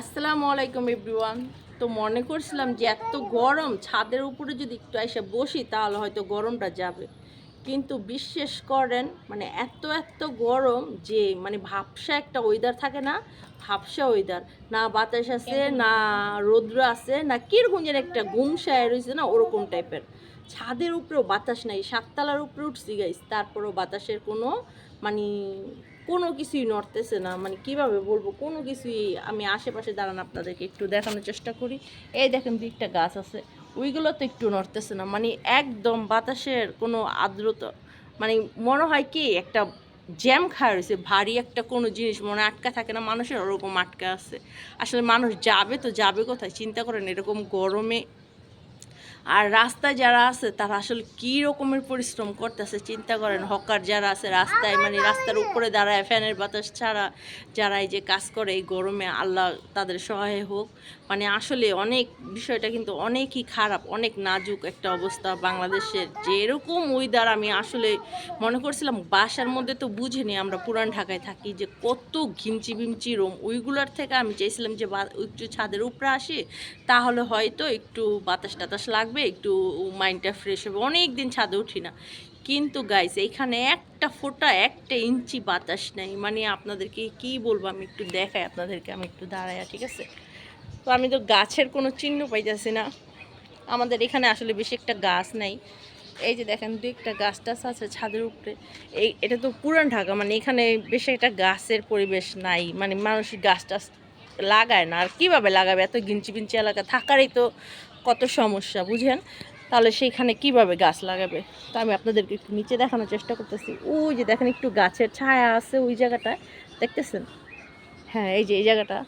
আসসালামু আলাইকুম এভরিওয়ান তো মনে করছিলাম যে এত গরম ছাদের উপরে যদি একটু এসে বসি তাহলে হয়তো গরমটা যাবে। কিন্তু বিশ্বাস করেন মানে এত এত গরম যে মানে ভাবসা একটা ওয়েদার থাকে না ভাবসা ওয়েদার না বাতাস আছে না রৌদ্র আছে না কীরকম যেন একটা গুমসায় রয়েছে না ওরকম টাইপের। ছাদের উপরেও বাতাস নাই সাততলার উপরে উঠছি গাইস তারপরেও বাতাসের কোনো মানে কোনো কিছুই নড়তেছে না। মানে কীভাবে বলব? কোনো কিছুই আমি আশেপাশে দাঁড়ান আপনাদেরকে একটু দেখানোর চেষ্টা করি। এই দেখেন দুইটা গাছ আছে। ওইগুলো তো একটু নড়তেছে না। মানে একদম বাতাসের কোনো আর্দ্রতা মানে মনে হয় কি একটা জ্যাম খাওয়া রয়েছে। ভারী একটা কোনো জিনিস মনে আটকা থাকে না। মানুষের ওরকম আটকা আছে। আসলে মানুষ যাবে তো যাবে কোথায়? চিন্তা করেন এরকম গরমে আর রাস্তায় যারা আছে, তারা আসলে কী রকমের পরিশ্রম করতেছে, চিন্তা করেন, হকার যারা আছে রাস্তায় মানে রাস্তার উপরে দাঁড়ায় ফ্যানের বাতাস ছাড়া যারা এই যে কাজ করে এই গরমে, আল্লাহ তাদের সহায় হোক। মানে আসলে অনেক বিষয়টা কিন্তু অনেকই খারাপ, অনেক নাজুক একটা অবস্থা বাংলাদেশের। যে এরকম ওয়েদার আমি আসলে মনে করছিলাম, বাসার মধ্যে তো বুঝিনি আমরা পুরান ঢাকায় থাকি যে কত ঘিমচি বিমচি রোম। ওইগুলোর থেকে আমি চাইছিলাম যে একটু ছাদের উপরে আসি, তাহলে হয়তো একটু বাতাস টাতাস লাগবে। একটু মাইন্ডটা ফ্রেশ হবে। অনেক দিন ছাদে উঠি না। কিন্তু গাইস এইখানে একটা ফোঁটা, একটা ইঞ্চি বাতাস নেই। মানে আপনাদেরকে কি বলব, আমি একটু দেখাই আপনাদেরকে, আমি একটু দাঁড়াই ঠিক আছে? তো আমি তো গাছের কোনো চিহ্ন পাইতেছি না। আমাদের এখানে আসলে বেশি একটা গাছ নাই। এই যে দেখেন, দু একটা গাছ টাছ আছে ছাদের উপরে। এই, এটা তো পুরান ঢাকা মানে এখানে বেশি একটা গাছের পরিবেশ নাই। মানে মানুষ গাছ টাছ লাগায় না। আর কীভাবে লাগাবে? এত গিঞ্চি বিঞ্চি এলাকা থাকারই তো কত সমস্যা, বুঝেন? তাহলে সেইখানে কীভাবে গাছ লাগাবে? তো আমি আপনাদেরকে একটু নিচে দেখানোর চেষ্টা করতেছি। ওই যে দেখেন একটু গাছের ছায়া আছে ওই জায়গাটায়, দেখতেছেন? হ্যাঁ এই যে এই জায়গাটা।